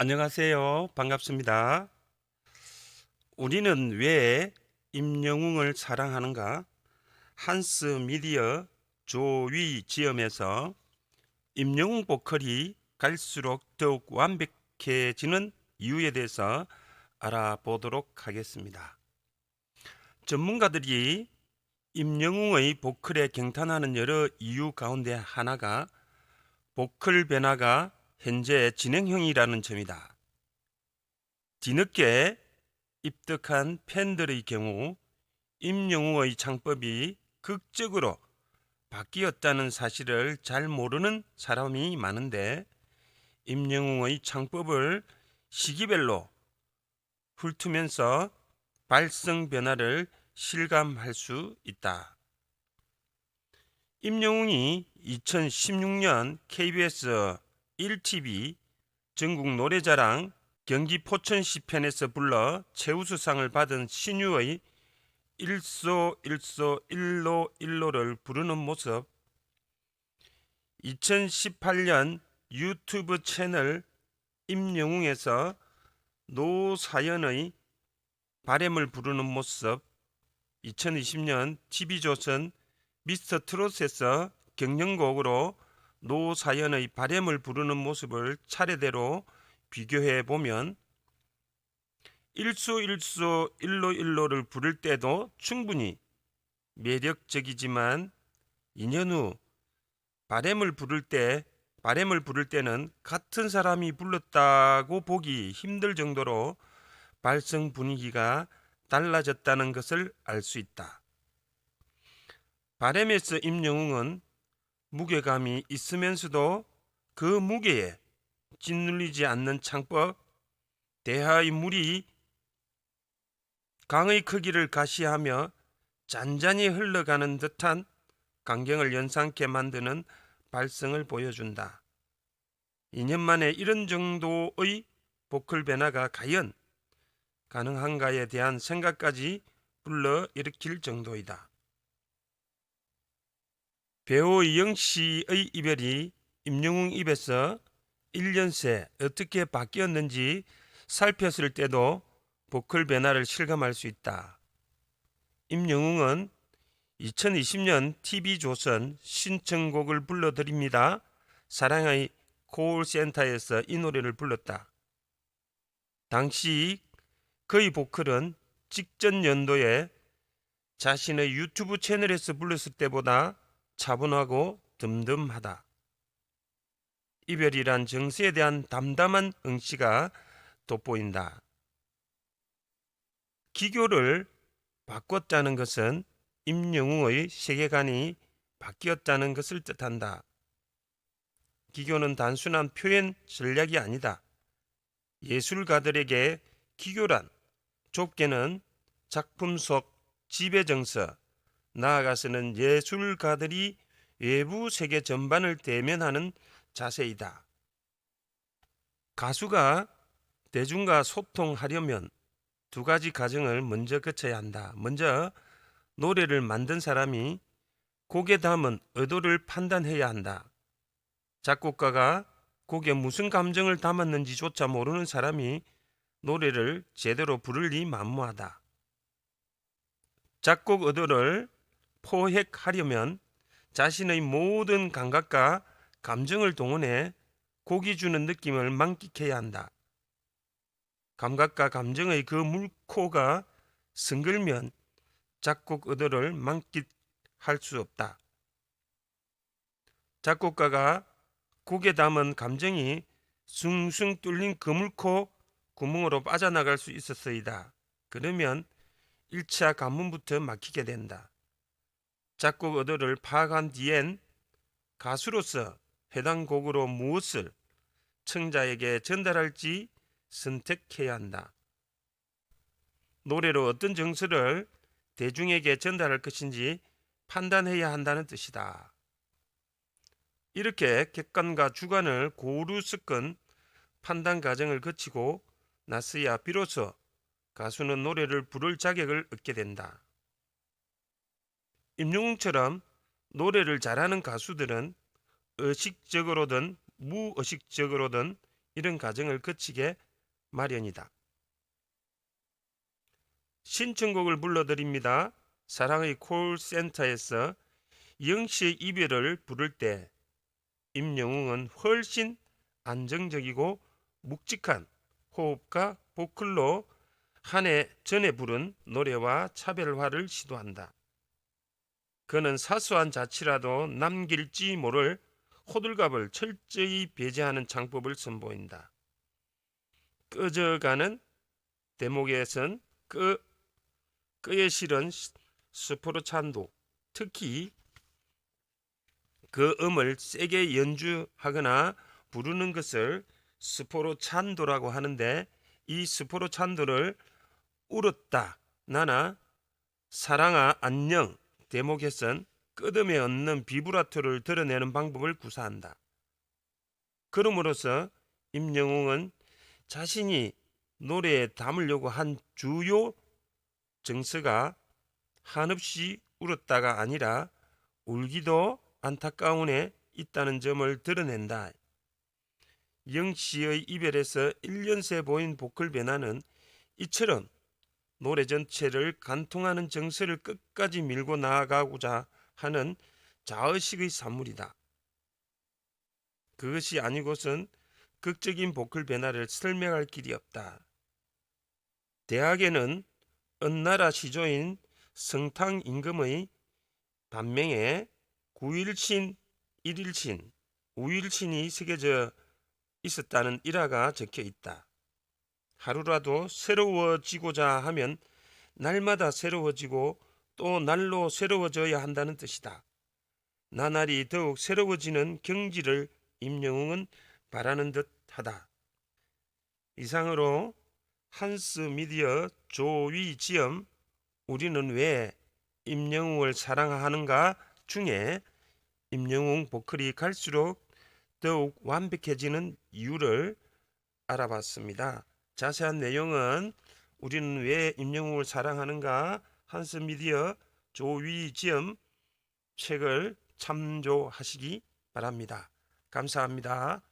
안녕하세요. 반갑습니다. 우리는 왜 임영웅을 사랑하는가? 한스 미디어 조위 지음에서 임영웅 보컬이 갈수록 더욱 완벽해지는 이유에 대해서 알아보도록 하겠습니다. 전문가들이 임영웅의 보컬에 경탄하는 여러 이유 가운데 하나가 보컬 변화가 현재 진행형이라는 점이다. 뒤늦게 입덕한 팬들의 경우 임영웅의 창법이 극적으로 바뀌었다는 사실을 잘 모르는 사람이 많은데 임영웅의 창법을 시기별로 훑으면서 발성 변화를 실감할 수 있다. 임영웅이 2016년 KBS 1TV 전국 노래자랑 경기 포천 시 편에서 불러 최우수상을 받은 신유의 일소 일소 일로 일로를 부르는 모습. 2018년 유튜브 채널 임영웅에서 노사연의 바램을 부르는 모습. 2020년 TV조선 미스터 트롯에서 경연곡으로 노사연의 바램을 부르는 모습을 차례대로 비교해 보면 일소 일소 일로 일로를 부를 때도 충분히 매력적이지만 2년 후 바램을 부를 때 바램을 부를 때는 같은 사람이 불렀다고 보기 힘들 정도로 발성 분위기가 달라졌다는 것을 알 수 있다. 바램에서 임영웅은 무게감이 있으면서도 그 무게에 짓눌리지 않는 창법, 대하의 물이 강의 크기를 가시하며 잔잔히 흘러가는 듯한 광경을 연상케 만드는 발성을 보여준다. 2년 만에 이런 정도의 보컬 변화가 과연 가능한가에 대한 생각까지 불러 일으킬 정도이다. 배우 이영 씨의 이별이 임영웅 입에서 1년 새 어떻게 바뀌었는지 살폈을 때도 보컬 변화를 실감할 수 있다. 임영웅은 2020년 TV조선 신청곡을 불러드립니다. 사랑의 콜센터에서 이 노래를 불렀다. 당시 그의 보컬은 직전 연도에 자신의 유튜브 채널에서 불렀을 때보다 차분하고 듬듬하다. 이별이란 정세에 대한 담담한 응시가 돋보인다. 기교를 바꿨다는 것은 임영웅의 세계관이 바뀌었다는 것을 뜻한다. 기교는 단순한 표현 전략이 아니다. 예술가들에게 기교란 좁게는 작품 속 지배 정서, 나아가서는 예술가들이 외부 세계 전반을 대면하는 자세이다. 가수가 대중과 소통하려면 두 가지 과정을 먼저 거쳐야 한다. 먼저 노래를 만든 사람이 곡에 담은 의도를 판단해야 한다. 작곡가가 곡에 무슨 감정을 담았는지조차 모르는 사람이 노래를 제대로 부를 리 만무하다. 작곡 의도를 포획하려면 자신의 모든 감각과 감정을 동원해 곡이 주는 느낌을 만끽해야 한다. 감각과 감정의 그 물코가 승글면 작곡 의도를 만끽할 수 없다. 작곡가가 곡에 담은 감정이 숭숭 뚫린 그물코 구멍으로 빠져나갈 수 있었어이다. 그러면 1차 관문부터 막히게 된다. 작곡 의도를 파악한 뒤엔 가수로서 해당 곡으로 무엇을 청자에게 전달할지 선택해야 한다. 노래로 어떤 정서를 대중에게 전달할 것인지 판단해야 한다는 뜻이다. 이렇게 객관과 주관을 고루 섞은 판단 과정을 거치고 나서야 비로소 가수는 노래를 부를 자격을 얻게 된다. 임영웅처럼 노래를 잘하는 가수들은 의식적으로든 무의식적으로든 이런 과정을 거치게 마련이다. 신청곡을 불러드립니다. 사랑의 콜센터에서 영씨의 이별을 부를 때 임영웅은 훨씬 안정적이고 묵직한 호흡과 보컬로 한 해 전에 부른 노래와 차별화를 시도한다. 그는 사소한 자치라도 남길지 모를 호들갑을 철저히 배제하는 창법을 선보인다. 꺼져가는 대목에선 끄, 끄에 실은 스포르찬도 특히 그 음을 세게 연주하거나 부르는 것을 스포르찬도라고 하는데 이 스포르찬도를 울었다 나나 사랑아 안녕 대목에선 끄듬에 얹는 비브라토를 드러내는 방법을 구사한다. 그럼으로써 임영웅은 자신이 노래에 담으려고 한 주요 정서가 한없이 울었다가 아니라 울기도 안타까운에 있다는 점을 드러낸다. 영 씨의 이별에서 1년 새 보인 보컬 변화는 이처럼 노래 전체를 간통하는 정서를 끝까지 밀고 나아가고자 하는 자의식의 산물이다. 그것이 아니고선 극적인 보컬 변화를 설명할 길이 없다. 대학에는 은나라 시조인 성탕 임금의 반명에 9일신, 1일신, 5일신이 새겨져 있었다는 일화가 적혀 있다. 하루라도 새로워지고자 하면 날마다 새로워지고 또 날로 새로워져야 한다는 뜻이다. 나날이 더욱 새로워지는 경지를 임영웅은 바라는 듯하다. 이상으로 한스 미디어 조위지엄 우리는 왜 임영웅을 사랑하는가 중에 임영웅 보컬이 갈수록 더욱 완벽해지는 이유를 알아봤습니다. 자세한 내용은 우리는 왜 임영웅을 사랑하는가 한스 미디어 조위지엄 책을 참조하시기 바랍니다. 감사합니다.